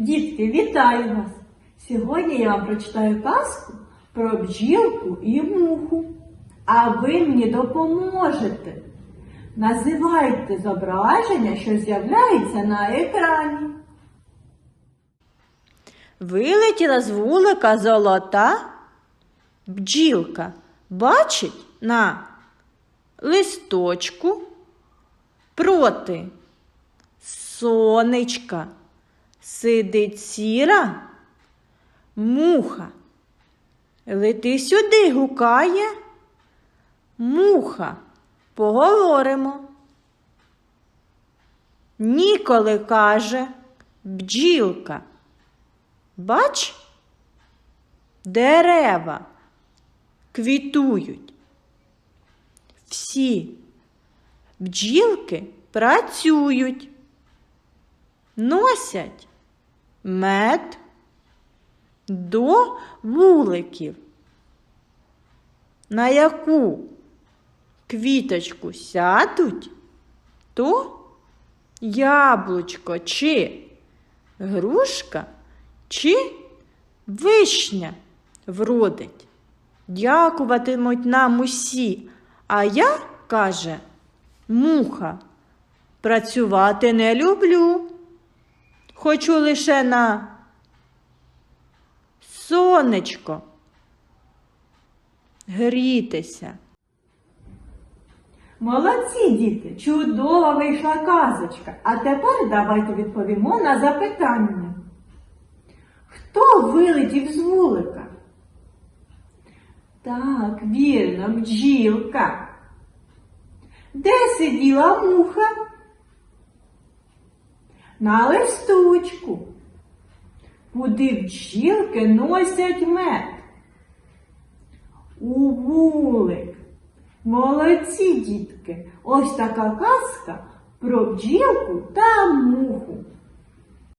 Дітки, вітаю вас! Сьогодні я вам прочитаю казку про бджілку і муху. А ви мені допоможете. Називайте зображення, що з'являється на екрані. Вилетіла з вулика золота бджілка. Бачить на листочку проти сонечка сидить сіра муха. Лети сюди, гукає. Муха, поговоримо. Ніколи каже бджілка. Бач, дерева квітують. Всі бджілки працюють, носять мед до вуликів. На яку квіточку сядуть, то яблучко чи грушка чи вишня вродить. Дякуватимуть нам усі, а я, каже, муха, працювати не люблю. Хочу лише на сонечко грітися. Молодці, діти! Чудова вийшла казочка. А тепер давайте відповімо на запитання. Хто вилетів з вулика? Так, вірно, бджілка. Де сиділа муха? На листочку. Куди бджілки носять мед? У вулик. Молодці, дітки! Ось така казка про бджілку та муху.